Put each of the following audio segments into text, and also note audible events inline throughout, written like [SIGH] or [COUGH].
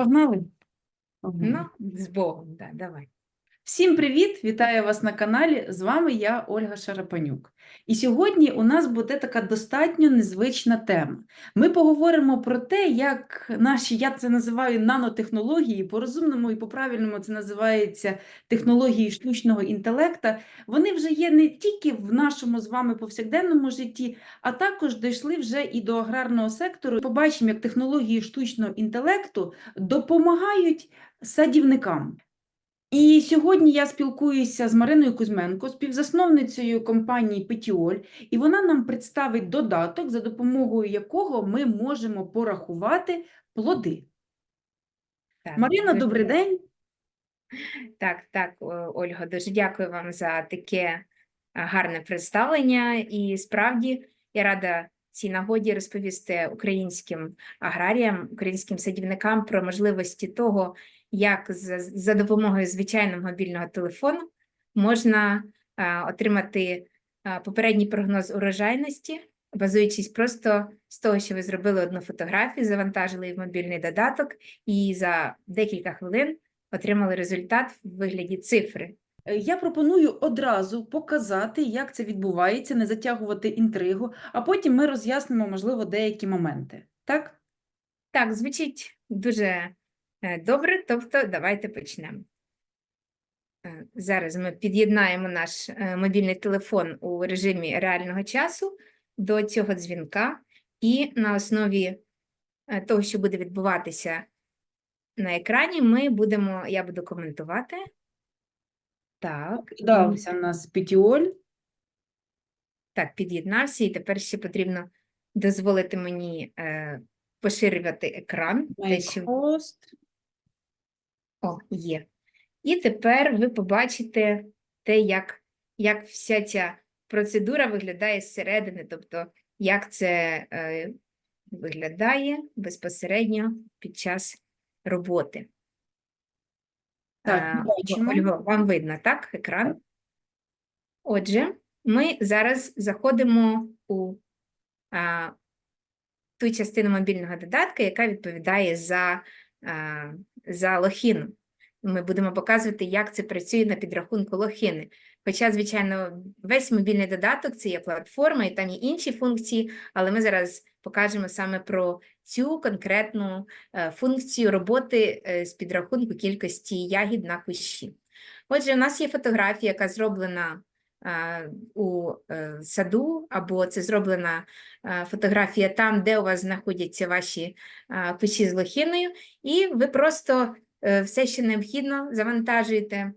Погнали? Ну, з Богом, да, давай. Всім привіт! Вітаю вас на каналі. З вами я, Ольга Шарапанюк. І сьогодні у нас буде така достатньо незвична тема. Ми поговоримо про те, як наші, я це називаю нанотехнології, по-розумному і по-правильному це називається технології штучного інтелекта. Вони вже є не тільки в нашому з вами повсякденному житті, а також дійшли вже і до аграрного сектору. Побачимо, як технології штучного інтелекту допомагають садівникам. І сьогодні я спілкуюся з Мариною Кузьменко, співзасновницею компанії Петіоль, і вона нам представить додаток, за допомогою якого ми можемо порахувати плоди. Так, Марина, дуже добрий день. Так, так, О- Ольго, дуже дякую вам за таке гарне представлення. І справді я рада цій нагоді розповісти українським аграріям, українським садівникам про можливості того, як за, за допомогою звичайного мобільного телефону можна отримати попередній прогноз урожайності, базуючись просто з того, що ви зробили одну фотографію, завантажили її в мобільний додаток, і за декілька хвилин отримали результат в вигляді цифри. Е, Я пропоную одразу показати, як це відбувається, не затягувати інтригу, а потім ми роз'яснимо, можливо, деякі моменти. Так? Так, звучить дуже е, добре, тобто давайте почнемо. Е, Зараз ми під'єднаємо наш е, мобільний телефон у режимі реального часу до цього дзвінка, і на основі е, того, що буде відбуватися на екрані, ми будемо, я буду коментувати. Так, Додався у нас Петіоль. Так, під'єднався, і тепер ще потрібно дозволити мені е, поширювати екран. Майкрост. О, є. І тепер ви побачите те, як, як вся ця процедура виглядає зсередини, тобто як це е, виглядає безпосередньо під час роботи. Так, Е. Ольго, вам видно, так, екран? Отже, ми зараз заходимо у а, ту частину мобільного додатка, яка відповідає за, а, за лохіну. Ми будемо показувати, як це працює на підрахунку лохини. Хоча, звичайно, весь мобільний додаток це є платформа, і там є інші функції, але ми зараз покажемо саме про цю конкретну е, функцію роботи е, з підрахунку кількості ягід на кущі. Отже, у нас є фотографія, яка зроблена у е, саду, або це зроблена е, фотографія там, де у вас знаходяться ваші е, кущі з лохиною, і ви просто е, все, що необхідно, завантажуєте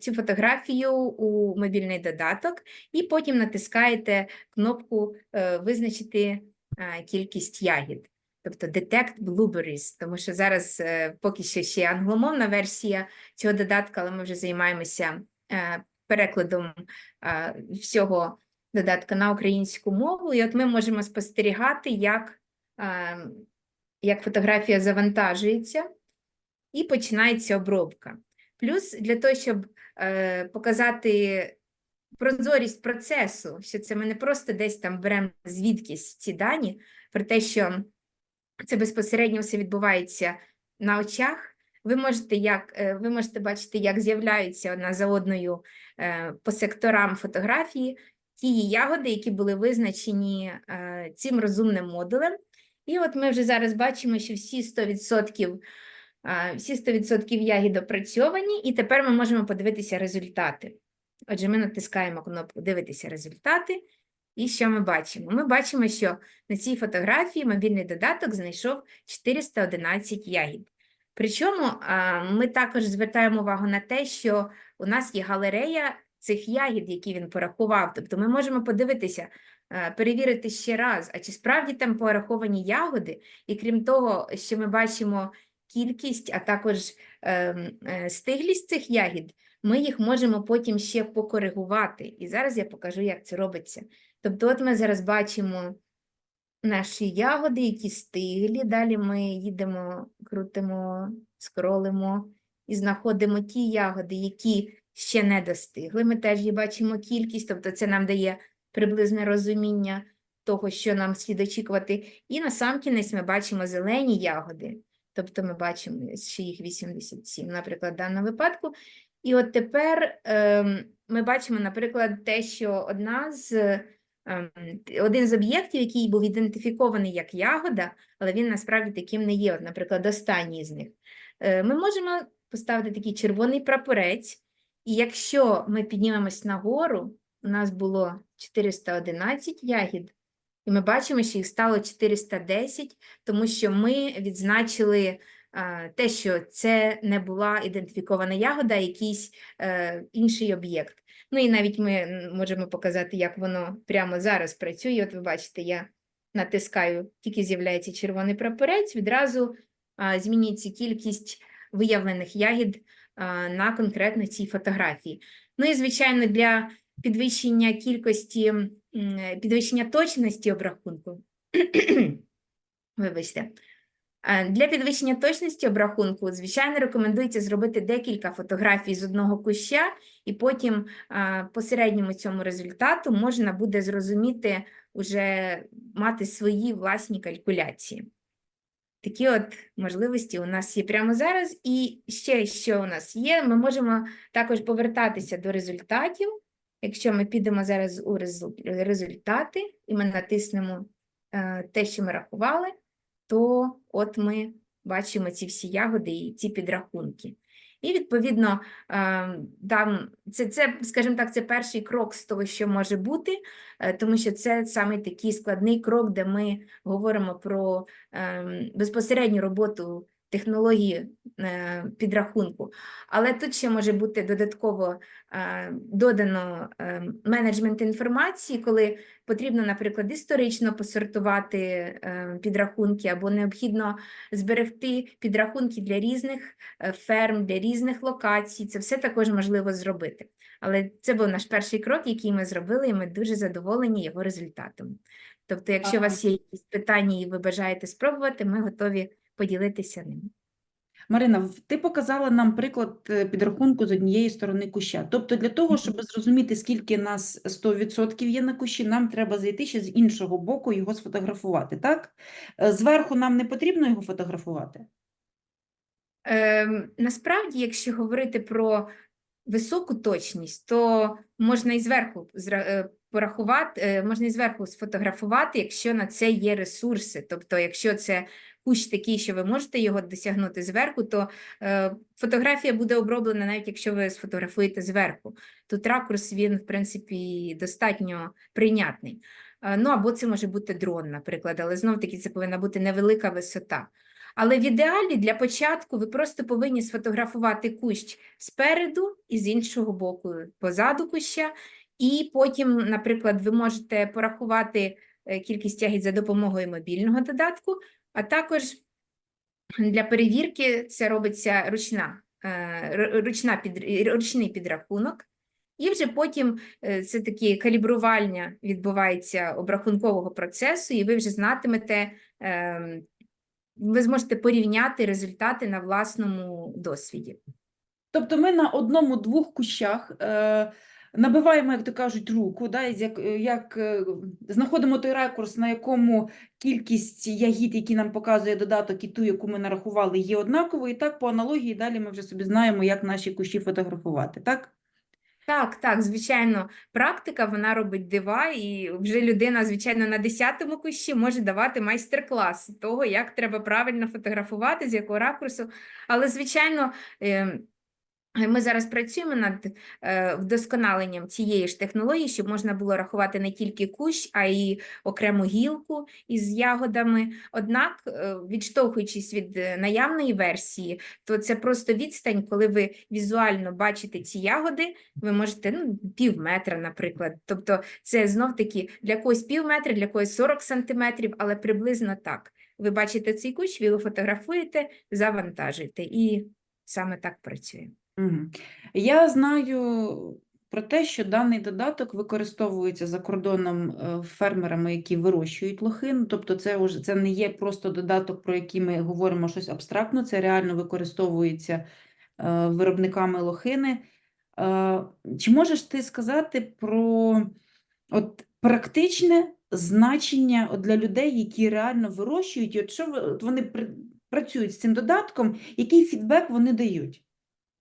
цю фотографію у мобільний додаток, і потім натискаєте кнопку е, Визначити е, кількість ягід. Тобто Detect Blueberries, тому що зараз е, поки що ще англомовна версія цього додатка, але ми вже займаємося е, перекладом всього додатка на українську мову. І от ми можемо спостерігати, як, як фотографія завантажується і починається обробка. Плюс для того, щоб е, показати прозорість процесу, що це ми не просто десь там беремо звідкись ці дані, про те, що це безпосередньо все відбувається на очах. Ви можете, як, е, ви можете бачити, як з'являються одна за одною е, по секторам фотографії ті ягоди, які були визначені е, цим розумним модулем. І от ми вже зараз бачимо, що всі 100%, е, всі 100% ягід опрацьовані, і тепер ми можемо подивитися результати. Отже, ми натискаємо кнопку Дивитися результати. І що ми бачимо? Ми бачимо, що на цій фотографії мобільний додаток знайшов 411 ягід. Причому ми також звертаємо увагу на те, що у нас є галерея цих ягід, які він порахував. Тобто ми можемо подивитися, перевірити ще раз, а чи справді там пораховані ягоди, і крім того, що ми бачимо кількість, а також ем, е, стиглість цих ягід, ми їх можемо потім ще покоригувати. І зараз я покажу, як це робиться. Тобто, от ми зараз бачимо наші ягоди, які стиглі. Далі ми їдемо, крутимо, скролимо і знаходимо ті ягоди, які ще не достигли. Ми теж її бачимо кількість, тобто це нам дає приблизне розуміння того, що нам слід очікувати. І насамкінець ми бачимо зелені ягоди, Тобто ми бачимо, що їх 87, наприклад, в даному випадку. І от тепер ем, ми бачимо, наприклад, те, що одна з, один з об'єктів, який був ідентифікований як ягода, але він насправді таким не є. Наприклад, останній з них. Е, Ми можемо поставити такий червоний прапорець, і якщо ми піднімемось нагору, у нас було 411 ягід, і ми бачимо, що їх стало 410, тому що ми відзначили те, що це не була ідентифікована ягода, а якийсь е, інший об'єкт. Ну і навіть ми можемо показати, як воно прямо зараз працює. От ви бачите, я натискаю, тільки з'являється червоний прапорець, відразу змінюється кількість виявлених ягід на конкретно цій фотографії. Ну і, звичайно, для підвищення кількості, підвищення точності обрахунку. [CLEARS THROAT] Вибачте. Е, Для підвищення точності обрахунку, звичайно, рекомендується зробити декілька фотографій з одного куща, і потім е, по середньому цьому результату можна буде зрозуміти, уже мати свої власні калькуляції. Такі от можливості у нас є прямо зараз. І ще що у нас є, ми можемо також повертатися до результатів. Якщо ми підемо зараз у результати, і ми натиснемо е, те, що ми рахували, то от ми бачимо ці всі ягоди і ці підрахунки. І, відповідно, е, там, це, це, скажімо так, це перший крок з того, що може бути, е, тому що це саме такий складний крок, де ми говоримо про ем, безпосередню роботу технології е, підрахунку. Але тут ще може бути додатково е, додано е, менеджмент інформації, коли потрібно, наприклад, історично посортувати підрахунки, або необхідно зберегти підрахунки для різних ферм, для різних локацій. Це все також можливо зробити. Але це був наш перший крок, який ми зробили, і ми дуже задоволені його результатом. Тобто, якщо у вас є якісь питання і ви бажаєте спробувати, ми готові поділитися ними. Марина, ти показала нам приклад е, підрахунку з однієї сторони куща. Тобто для того, щоб зрозуміти, скільки нас 100% є на кущі, нам треба зайти ще з іншого боку його сфотографувати, так? Е, Зверху нам не потрібно його фотографувати? Ем, насправді, якщо говорити про високу точність, то можна і зверху е, порахувати, е, можна і зверху сфотографувати, якщо на це є ресурси. Тобто, якщо це кущ такий, що ви можете його досягнути зверху, то е, фотографія буде оброблена, навіть якщо ви сфотографуєте зверху. Тут ракурс він, в принципі, достатньо прийнятний. Е, Ну або це може бути дрон, наприклад, але знов таки це повинна бути невелика висота. Але в ідеалі для початку ви просто повинні сфотографувати кущ спереду і з іншого боку, позаду куща, і потім, наприклад, ви можете порахувати е, кількість ягід за допомогою мобільного додатку, а також для перевірки це робиться ручна, е, ручна під, ручний підрахунок. І вже потім це таке калібрування відбувається обрахункового процесу, і ви вже знатимете, ем, ви зможете порівняти результати на власному досвіді. Тобто ми на одному-двох кущах е, набиваємо, як то кажуть, руку, да, як, як е, знаходимо той ракурс, на якому кількість ягід, які нам показує додаток, і ту, яку ми нарахували, є однаковою. І так по аналогії далі ми вже собі знаємо, як наші кущі фотографувати, так? Так, так, звичайно, практика вона робить дива, і вже людина, звичайно, на 10-му кущі може давати майстер-клас того, як треба правильно фотографувати, з якого ракурсу. Але, звичайно, ем, ми зараз працюємо над е, вдосконаленням цієї ж технології, щоб можна було рахувати не тільки кущ, а й окрему гілку із ягодами. Однак, е, відштовхуючись від е, наявної версії, то це просто відстань, коли ви візуально бачите ці ягоди, ви можете ну, пів метра, наприклад. Тобто це знов-таки для когось пів метра, для когось 40 сантиметрів, але приблизно так. Ви бачите цей кущ, ви його фотографуєте, завантажуєте, і саме так працює. Я знаю про те, що даний додаток використовується за кордоном е, фермерами, які вирощують лохину. Тобто, це вже це не є просто додаток, про який ми говоримо щось абстрактно, це реально використовується е, виробниками лохини. Е, Чи можеш ти сказати про от практичне значення от для людей, які реально вирощують, і от що вони працюють з цим додатком, який фідбек вони дають.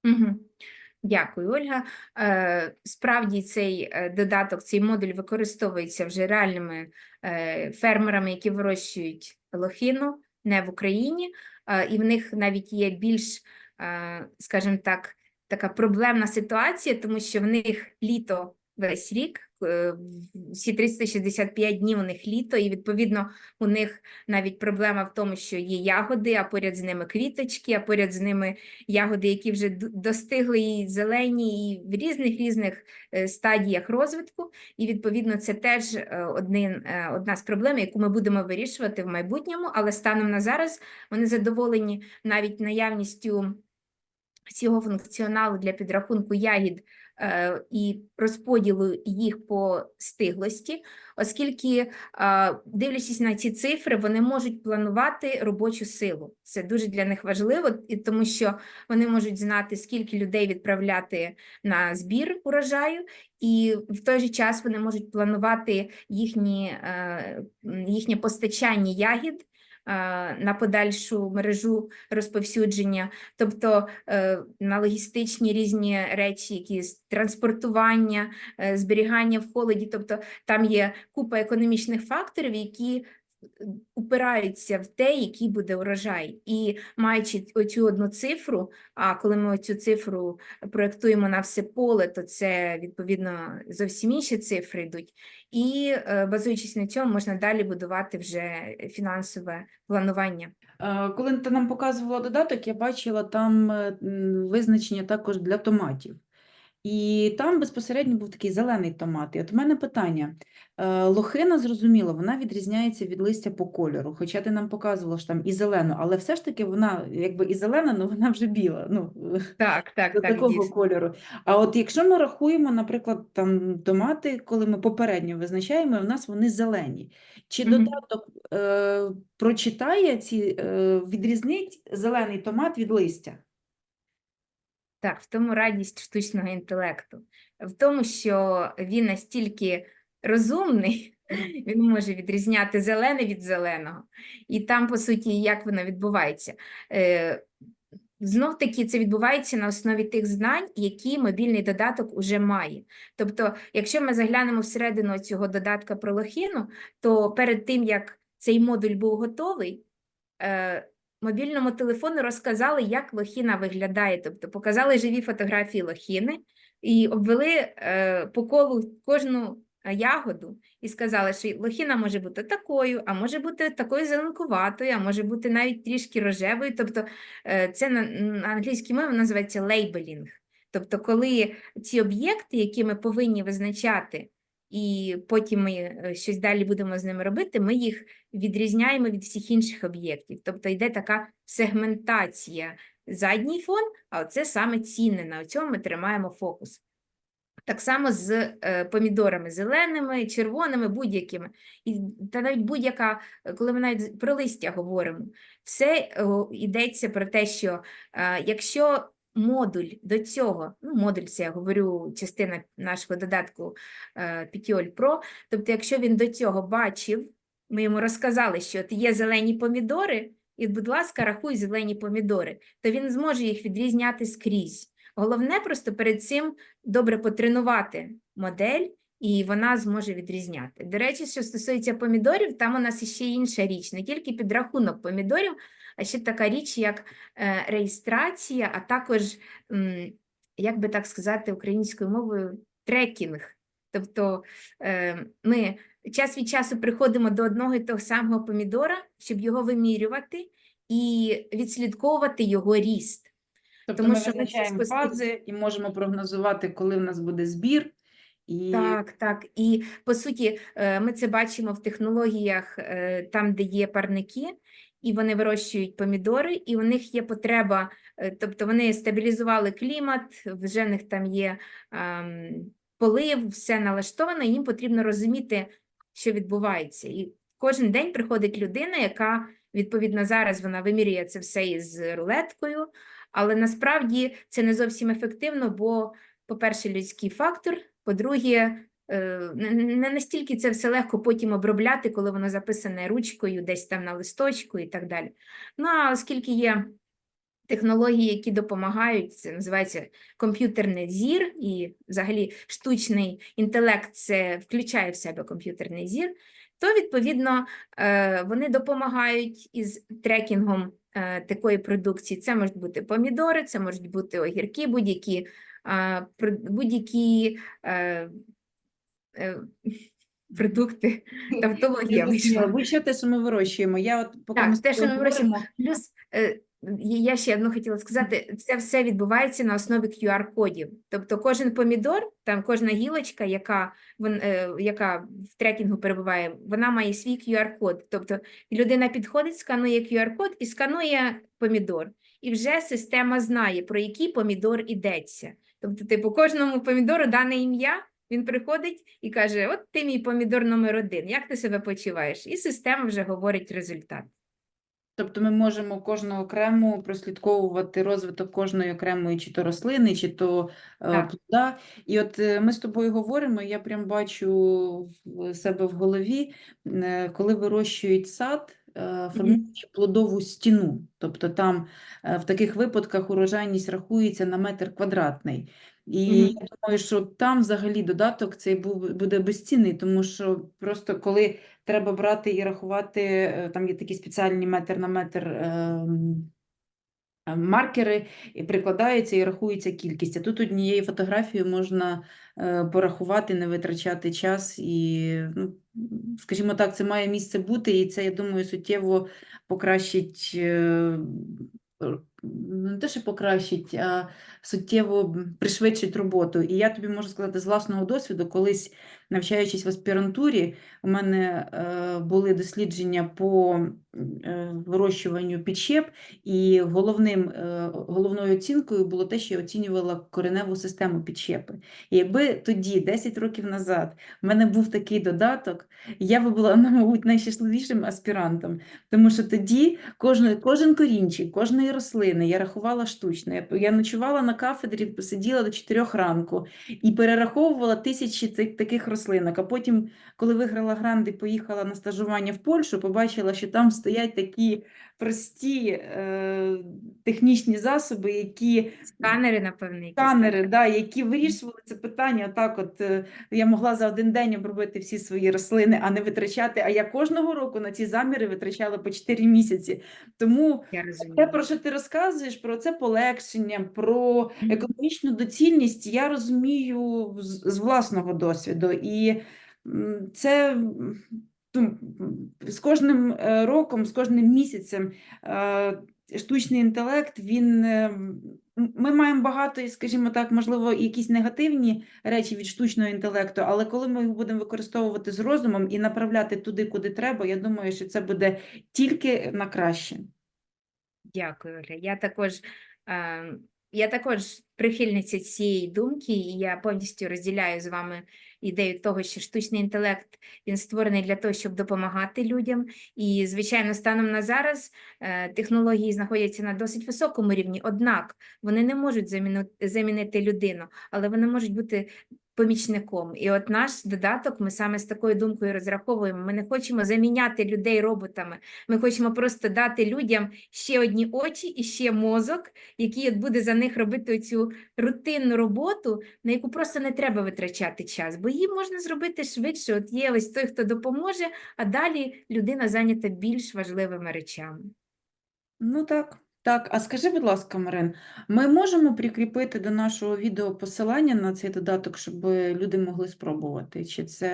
Угу. Дякую, Ольга. Е, Справді цей е, додаток, цей модуль використовується вже реальними е, фермерами, які вирощують лохину не в Україні, і в них навіть є більш, скажімо так, така проблемна ситуація, тому що в них літо весь рік, е, всі 365 днів у них літо, і відповідно у них навіть проблема в тому, що є ягоди, а поряд з ними квіточки, а поряд з ними ягоди, які вже достигли і зелені, і в різних різних е, стадіях розвитку. І відповідно це теж е, один, одна з проблем, яку ми будемо вирішувати в майбутньому, але станом на зараз вони задоволені навіть наявністю цього функціоналу для підрахунку ягід е, і розподілу їх по стиглості, оскільки, е, дивлячись на ці цифри, вони можуть планувати робочу силу. Це дуже для них важливо, і тому що вони можуть знати, скільки людей відправляти на збір урожаю, і в той же час вони можуть планувати їхні, е, їхнє постачання ягід на подальшу мережу розповсюдження, тобто е, на логістичні різні речі, які транспортування, е, зберігання в холоді. Тобто там є купа економічних факторів, які е, упираються в те, який буде урожай. І маючи оцю одну цифру, а коли ми оцю цифру проєктуємо на все поле, то це відповідно зовсім інші цифри йдуть. І е, базуючись на цьому, можна далі будувати вже фінансове планування. Е, Коли ти нам показувала додаток, я бачила там е, визначення також для томатів. І там безпосередньо був такий зелений томат. І от у мене питання. Е, Лохина, зрозуміло, вона відрізняється від листя по кольору, хоча ти нам показувала що там і зелену, але все ж таки вона якби і зелена, але вона вже біла. Ну, Так, так, до так, такого дійсно. кольору. А от якщо ми рахуємо, наприклад, там томати, коли ми попередньо визначаємо, у нас вони зелені. Чи Мгм. додаток е, прочитає ці, е, відрізнить зелений томат від листя? Так, в тому радість штучного інтелекту, в тому, що він настільки розумний, [LAUGHS] він може відрізняти зелене від зеленого. І там, по суті, як воно відбувається. Е, Знов таки це відбувається на основі тих знань, які мобільний додаток уже має. Тобто, якщо ми заглянемо всередину цього додатка про лохіну, то перед тим, як цей модуль був готовий, е, мобільному телефону розказали, як лохіна виглядає, тобто показали живі фотографії лохіни і обвели е, по колу кожну ягоду і сказали, що лохіна може бути такою, а може бути такою зеленкуватою, а може бути навіть трішки рожевою. Тобто е, це на, на англійській мові називається лейбелінг. Тобто, коли ці об'єкти, які ми повинні визначати, і потім ми е, щось далі будемо з ними робити, ми їх відрізняємо від всіх інших об'єктів. Тобто йде така сегментація. Задній фон, а оце саме цінне, на цьому ми тримаємо фокус. Так само з е, помідорами зеленими, червоними, будь-якими. І, та навіть будь-яка, е, коли ми навіть про листя говоримо, все йдеться про те, що якщо модуль до цього, ну, модуль це я говорю, частина нашого додатку е, Pitiol Pro, тобто, якщо він до цього бачив, ми йому розказали, що от є зелені помідори, і, будь ласка, рахуй зелені помідори, то він зможе їх відрізняти скрізь. Головне просто перед цим добре потренувати модель, і вона зможе відрізняти. До речі, що стосується помідорів, там у нас ще інша річ, не тільки підрахунок помідорів, а ще така річ, як е, реєстрація, а також, як би так сказати українською мовою, трекінг. Тобто е, ми час від часу приходимо до одного і того самого помідора, щоб його вимірювати і відслідковувати його ріст. Тобто Тому ми що ми визначаємо спостеріг- фази і можемо прогнозувати, коли в нас буде збір. І Так, так. І по суті, е, ми це бачимо в технологіях, там, де є парники, і вони вирощують помідори, і у них є потреба, е, тобто вони стабілізували клімат, вже в них там є ем, полив, все налаштовано, і їм потрібно розуміти, що відбувається. І кожен день приходить людина, яка відповідно зараз вона вимірює це все із рулеткою, але насправді це не зовсім ефективно, бо, по-перше, людський фактор, по-друге, не не настільки це все легко потім обробляти, коли воно записане ручкою, десь там на листочку і так далі. Ну, а оскільки є технології, які допомагають, це називається комп'ютерний зір, і взагалі штучний інтелект це включає в себе комп'ютерний зір, то відповідно е, вони допомагають із трекінгом е, такої продукції. Це можуть бути помідори, це можуть бути огірки, будь-які е, будь-які е, е, продукти тавтологія вийшла. Будь-що те, що ми вирощуємо. Я от поки Так, ми те, що ми вирощуємо. Плюс е, я ще одну хотіла сказати, це все відбувається на основі QR-кодів. Тобто кожен помідор, там кожна гілочка, яка, вон- е, яка в трекінгу перебуває, вона має свій QR-код. Тобто людина підходить, сканує QR-код і сканує помідор. І вже система знає, про який помідор ідеться. Тобто, типу, кожному помідору дане ім'я, він приходить і каже: От ти мій помідор номер один, як ти себе почуваєш? І система вже говорить результат. Тобто ми можемо кожного окремо прослідковувати розвиток кожної окремої чи то рослини, чи то е, Так. плода. І от е, ми з тобою говоримо, я прям бачу в себе в голові, е, коли вирощують сад, формуючи плодову стіну. Тобто там в таких випадках урожайність рахується на метр квадратний. І Мгм. я думаю, що там взагалі додаток цей буде безцінний, тому що просто коли треба брати і рахувати, е, там є такі спеціальні метр на метр ем, е, маркери, і прикладаються і рахується кількість. А тут однією фотографією можна е, порахувати, не витрачати час і, ну, скажімо так, це має місце бути, і це, я думаю, суттєво покращить. е, Не те, що покращить, а суттєво пришвидшить роботу. І я тобі можу сказати з власного досвіду, колись навчаючись в аспірантурі, у мене е, були дослідження по е, вирощуванню підщеп, і головним, е, головною оцінкою було те, що я оцінювала кореневу систему підщепи. І якби тоді, 10 років назад, в мене був такий додаток, я би була, [LAUGHS] ну, мабуть, найщасливішим аспірантом, тому що тоді кожен, кожен корінчик, кожної рослини я рахувала штучно. Я, ночувала на кафедрі, посиділа до 4 ранку і перераховувала тисячі цих таких рослинок. А потім, коли виграла грант і поїхала на стажування в Польщу, побачила, що там стоять такі прості е, технічні засоби, які Сканери, напевно, якісь. сканери, да, які вирішували це питання. Так, от е, я могла за один день обробити всі свої рослини, а не витрачати. А я кожного року на ці заміри витрачала по 4 місяці. Тому Я те, про що ти розказуєш, про це полегшення, про Мгм. економічну доцільність, я розумію з, з власного досвіду. І м, це м, з кожним е, роком, з кожним місяцем е, штучний інтелект, він. е, Ми маємо багато, скажімо так, можливо, якісь негативні речі від штучного інтелекту, але коли ми його будемо використовувати з розумом і направляти туди, куди треба, я думаю, що це буде тільки на краще. Дякую, Оля. Я також, е, я також прихильниця цієї думки, і я повністю розділяю з вами ідею того, що штучний інтелект він створений для того, щоб допомагати людям. І, звичайно, станом на зараз е, технології знаходяться на досить високому рівні, однак вони не можуть замінити людину, але вони можуть бути помічником. І от наш додаток ми саме з такою думкою розраховуємо. Ми не хочемо заміняти людей роботами. Ми хочемо просто дати людям ще одні очі і ще мозок, який от буде за них робити цю рутинну роботу, на яку просто не треба витрачати час, бо її можна зробити швидше. От є ось той, хто допоможе, а далі людина зайнята більш важливими речами. Ну так, так. А скажи, будь ласка, Марин, ми можемо прикріпити до нашого відео посилання на цей додаток, щоб люди могли спробувати? Чи це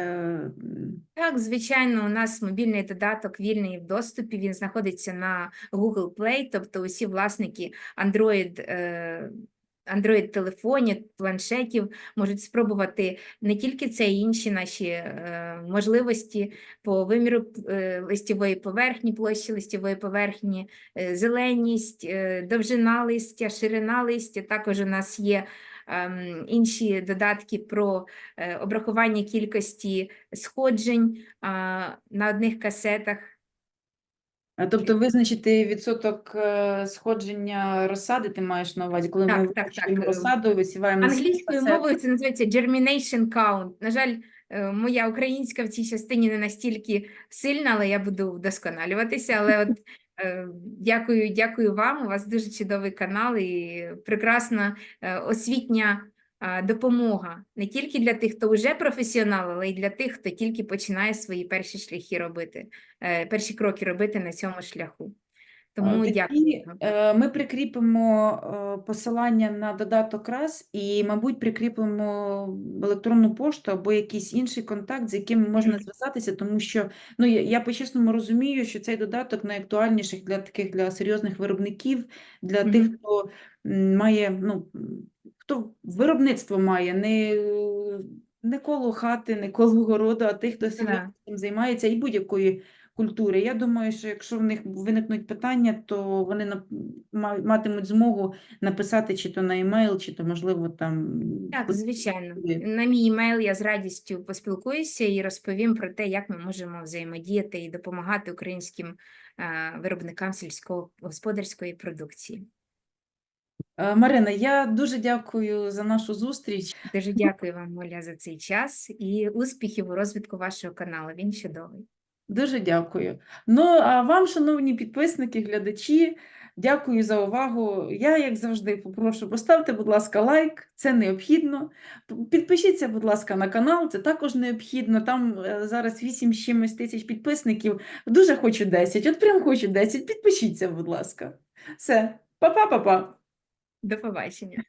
Так, звичайно, у нас мобільний додаток вільний в доступі. Він знаходиться на Google Play, тобто усі власники Android, е, Android телефонів, планшетів можуть спробувати не тільки це, і інші наші е, можливості по виміру е, листової поверхні, площі листової поверхні, е, зеленість, е, довжина листя, ширина листя. Також у нас є ем, інші додатки про е, обрахування кількості сходжень а, на одних касетах. А, тобто визначити відсоток е, сходження розсади, ти маєш на увазі, коли ми Так, так, вирощуємо так, е, розсаду, висіваємо Англійською це- мовою це називається germination count. На жаль, е, моя українська в цій частині не настільки сильна, але я буду вдосконалюватися. Але от [LAUGHS] е, дякую, дякую вам. У вас дуже чудовий канал і прекрасна е, освітня допомога не тільки для тих, хто вже професіонал, але й для тих, хто тільки починає свої перші шляхи робити, е, перші кроки робити на цьому шляху. Тому дякую. е, Ми прикріпимо е, посилання на додаток раз і, мабуть, прикріпимо електронну пошту або якийсь інший контакт, з яким можна зв'язатися, тому що ну, я, по-чесному розумію, що цей додаток найактуальніший для таких для серйозних виробників, для тих, хто має, ну, хто виробництво має, не, не коло хати, не коло городу, а тих, хто серйозно цим займається і будь-якої культури. Я думаю, що якщо в них виникнуть питання, то вони ма- матимуть змогу написати чи то на емейл, чи то, можливо, там Так, звичайно. На мій емейл я з радістю поспілкуюся і розповім про те, як ми можемо взаємодіяти і допомагати українським е, виробникам сільськогосподарської продукції. Е, Марина, я дуже дякую за нашу зустріч. Дуже дякую вам, Оля, за цей час і успіхів у розвитку вашого каналу. Він чудовий. Дуже дякую. Ну, а вам, шановні підписники, глядачі, дякую за увагу. Я, як завжди, попрошу, поставте, будь ласка, лайк, це необхідно. Підпишіться, будь ласка, на канал, це також необхідно. Там е, зараз 8 з чимось тисяч підписників. Дуже хочу 10, от прям хочу 10. Підпишіться, будь ласка. Все, па-па-па-па. До побачення.